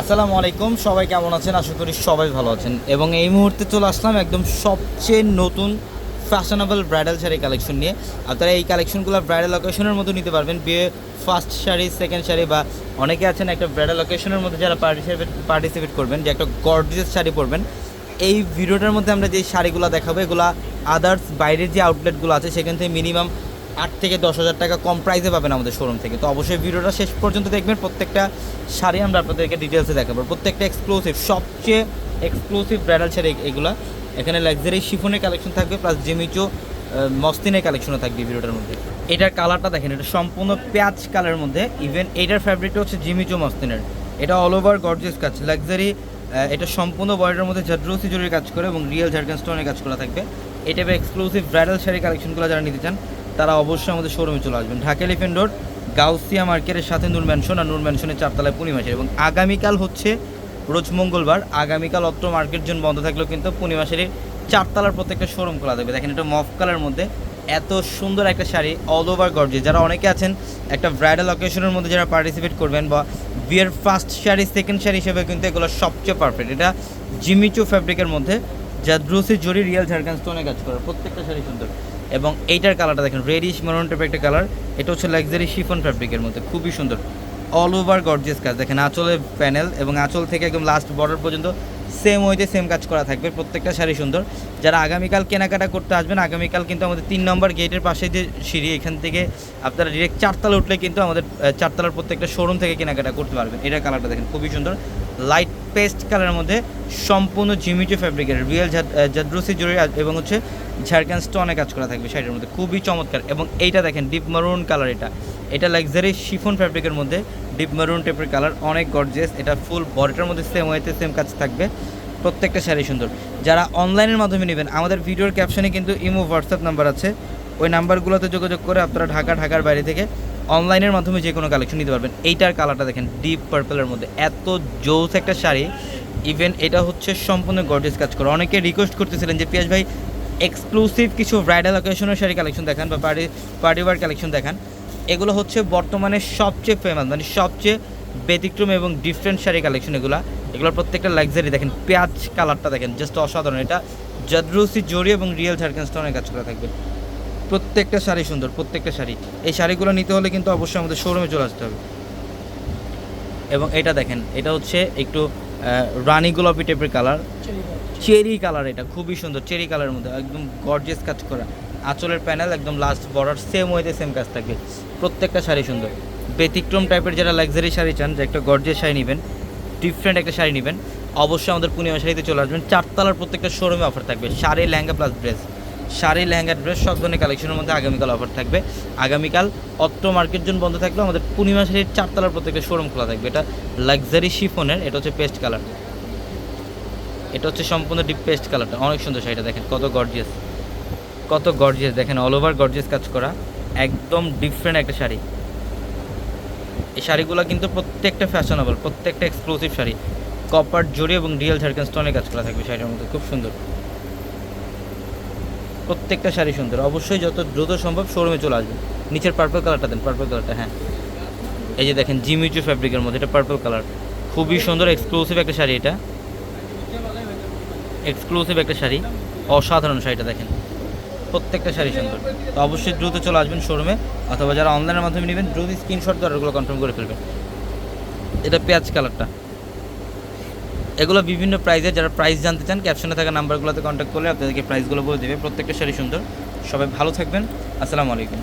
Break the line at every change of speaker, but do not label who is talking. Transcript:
আসসালামু আলাইকুম, সবাই কেমন আছেন? আশা করি সবাই ভালো আছেন। এবং এই মুহূর্তে চলে আসলাম একদম সবচেয়ে নতুন ফ্যাশনেবল ব্রাইডাল শাড়ি কালেকশন নিয়ে। আপনারা এই কালেকশনগুলো ব্রাইডাল অকেশনের মতো নিতে পারবেন। বিয়ে ফার্স্ট শাড়ি সেকেন্ড শাড়ি বা অনেকে আছেন একটা ব্রাইডাল অকেশনের মধ্যে যারা পার্টিসিপেট পার্টিসিপেট করবেন, যে একটা গর্জিয়াস শাড়ি পরবেন। এই ভিডিওটার মধ্যে আমরা যে শাড়িগুলো দেখাবো, এগুলো আদার্স বাইরের যে আউটলেটগুলো আছে, সেখান থেকে মিনিমাম আট থেকে দশ হাজার টাকা কম প্রাইসে পাবেন আমাদের শোরুম থেকে। তো অবশ্যই ভিডিওটা শেষ পর্যন্ত দেখবেন, প্রত্যেকটা শাড়ি আমরা আপনাদেরকে ডিটেলসে দেখাবো। প্রত্যেকটা এক্সক্লুসিভ সবচেয়ে এক্সক্লুসিভ ব্রাইডাল শাড়ি এগুলো। এখানে লাক্সারি শিফনের কালেকশন থাকবে প্লাস জেমিচো মস্তিনের কালেকশনও থাকবে ভিডিওটার মধ্যে। এটার কালারটা দেখেন, এটা সম্পূর্ণ পেঁয়াজ কালারের মধ্যে। ইভেন এটার ফ্যাব্রিকটা হচ্ছে জিমিচো মস্তিনের এটা অল ওভার গর্জিয়াস কাজ। লাক্সারি এটা সম্পূর্ণ বডির মধ্যে জাদ্রোসি জরির কাজ করে এবং রিয়েল ঝাড়খান স্টোনের কাজ করা থাকবে। এটা এক্সক্লুসিভ ব্রাইডাল শাড়ি কালেকশনগুলো যারা নিতে চান তারা অবশ্যই আমাদের শোরুমে চলে আসবেন। ঢাকা এলিফেন্ট রোড গাউসিয়া মার্কেটের সাথে নূর ম্যানশন আর নূর ম্যানশনের চারতলায় পূর্ণিমাসের এবং আগামীকাল হচ্ছে রোজ মঙ্গলবার, আগামীকাল অত্র মার্কেট জোন বন্ধ থাকলেও কিন্তু পূর্ণিমাসের চারতলার প্রত্যেকটা শোরুম খোলা থাকবে। দেখেন এটা মফ কালার মধ্যে এত সুন্দর একটা শাড়ি অল ওভার গর্জে যারা অনেকে আছেন, একটা ব্রাইডাল অকেশনের মধ্যে যারা পার্টিসিপেট করবেন বা বিয়ের ফার্স্ট শাড়ি সেকেন্ড শাড়ি হিসেবে কিন্তু এগুলো সবচেয়ে পারফেক্ট এটা জিমিচু ফ্যাব্রিকের মধ্যে, যা দ্রুসি জরি রিয়েল ঝাড়খান স্টোনে কাজ করে। প্রত্যেকটা শাড়ি সুন্দর। এবং এইটার কালারটা দেখেন রেডিশ মেরুন টাইপের একটা কালার। এটা হচ্ছে লাক্সারি শিফন ফ্যাব্রিকের মধ্যে, খুবই সুন্দর। অল ওভার গর্জিয়াস কাজ। দেখেন আঁচলের প্যানেল এবং আঁচল থেকে একদম লাস্ট বর্ডার পর্যন্ত সেম ওইতে সেম কাজ করা থাকবে। প্রত্যেকটা শাড়ি সুন্দর। যারা আগামীকাল কেনাকাটা করতে আসবেন, আগামীকাল কিন্তু আমাদের তিন নম্বর গেটের পাশে যে সিঁড়ি, এখান থেকে আপনারা ডিরেক্ট চারতলা উঠলে কিন্তু আমাদের চারতলার প্রত্যেকটা শোরুম থেকে কেনাকাটা করতে পারবেন। এটা কালারটা দেখেন, খুবই সুন্দর। লাইট পেস্ট কালারের মধ্যে সম্পূর্ণ জিমিচো ফ্যাব্রিকের রিয়েল জাদ্রুসি জুড়ি এবং হচ্ছে ঝাড়খান স্টোনে কাজ করা থাকবে শাড়ির মধ্যে। খুবই চমৎকার। এবং এইটা দেখেন ডিপ মারুন কালার এটা। এটা লাক্সারি শিফন ফ্যাব্রিকের মধ্যে ডিপ মারুন টাইপের কালার অনেক গর্জিয়াস এটা ফুল বডিটার মধ্যে সেম ওয়েতে সেম কাজ থাকবে। প্রত্যেকটা শাড়ি সুন্দর। যারা অনলাইনের মাধ্যমে নেবেন, আমাদের ভিডিওর ক্যাপশনে কিন্তু ইমো হোয়াটসঅ্যাপ নাম্বার আছে। ওই নাম্বারগুলোতে যোগাযোগ করে আপনারা ঢাকা, ঢাকার বাইরে থেকে অনলাইনের মাধ্যমে যে কোনো কালেকশন নিতে পারবেন। এইটার কালারটা দেখেন ডিপ পার্পলের মধ্যে। এত জোস একটা শাড়ি ইভেন এটা হচ্ছে সম্পূর্ণ গর্জিয়াস কাজ করে। অনেকে রিকোয়েস্ট করতেছিলেন যে পিয়াস ভাই এক্সক্লুসিভ কিছু ব্রাইডাল অকেশনের শাড়ি কালেকশন দেখান বা পার্টি পার্টি ওয়ার কালেকশন দেখান। এগুলো হচ্ছে বর্তমানে সবচেয়ে ফেমাস মানে সবচেয়ে ব্যতিক্রম এবং ডিফারেন্ট শাড়ি কালেকশন এগুলো। এগুলোর প্রত্যেকটা লাক্সারি দেখেন, পেঁয়াজ কালারটা দেখেন জাস্ট অসাধারণ। এটা জাদ্রুসি জরি এবং রিয়েল ঝাড়খান স্টোনের কাজ করা থাকবে। প্রত্যেকটা শাড়ি সুন্দর, প্রত্যেকটা শাড়ি। এই শাড়িগুলো নিতে হলে কিন্তু অবশ্যই আমাদের শোরুমে চলে আসতে হবে। এবং এটা দেখেন, এটা হচ্ছে একটু রানী গোলাপি টাইপের কালার চেরি কালার এটা, খুবই সুন্দর চেরি কালারের মধ্যে, একদম গর্জিয়াস কাজ করা। আঁচলের প্যানেল একদম লাস্ট বর্ডার সেম ওয়েতে সেম কাজ থাকবে। প্রত্যেকটা শাড়ি সুন্দর। ব্যতিক্রম টাইপের যারা লাক্সারি শাড়ি চান, যে একটা গর্জিয়াস শাড়ি নেবেন ডিফারেন্ট একটা শাড়ি নেবেন, অবশ্যই আমাদের পূর্ণিমা শাড়িতে চলে আসবেন। চারতলার প্রত্যেকটা শোরুমে অফার থাকবে, sari lehenga plus dress sari lehenga dress সব ধরনের কালেকশনের মধ্যে আগামীকাল অফার থাকবে। আগামীকাল অত্র মার্কেট জোন বন্ধ থাকলেও আমাদের পূর্ণিমা শাড়ির চারতলার প্রত্যেকটা শোরুম খোলা থাকবে। এটা লাক্সারি শিফনের এটা হচ্ছে পেস্ট কালার এটা হচ্ছে সম্পূর্ণ ডিপ পেস্ট কালারটা অনেক সুন্দর শাড়িটা দেখেন, কত গর্জিয়াস কত গর্জিয়াস দেখেন অল ওভার গর্জিয়াস কাজ করা। একদম ডিফারেন্ট একটা শাড়ি। এই শাড়িগুলো কিন্তু প্রত্যেকটা ফ্যাশনেবল প্রত্যেকটা এক্সক্লুসিভ শাড়ি। কপার জড়ি এবং রিয়েল ঝাড়খান স্টোনের কাজ করা থাকবে শাড়ির মধ্যে, খুব সুন্দর। প্রত্যেকটা শাড়ি সুন্দর। অবশ্যই যত দ্রুত সম্ভব শোরুমে চলে আসবেন। নিচের পার্পল কালারটা দেন পার্পল কালারটা হ্যাঁ। এই যে দেখেন জিমিচু ফ্যাব্রিকের মধ্যে এটা পার্পল কালার খুবই সুন্দর এক্সক্লুসিভ একটা শাড়ি এটা। এক্সক্লুসিভ একটা শাড়ি। অসাধারণ শাড়িটা দেখেন। প্রত্যেকটা শাড়ি সুন্দর। তো অবশ্যই দ্রুত চলে আসবেন শোরুমে অথবা যারা অনলাইনের মাধ্যমে নেবেন, দ্রুত স্ক্রিনশট দিয়ে অর্ডারগুলো কনফার্ম করে ফেলবেন। এটা পেঁয়াজ কালারটা এগুলো বিভিন্ন প্রাইজের যারা প্রাইস জানতে চান ক্যাপশনে থাকা নাম্বারগুলোতে কন্ট্যাক্ট করলে আপনাদেরকে প্রাইসগুলো বলে দেবে। প্রত্যেকটা শাড়ি সুন্দর। সবাই ভালো থাকবেন। আসসালামু আলাইকুম।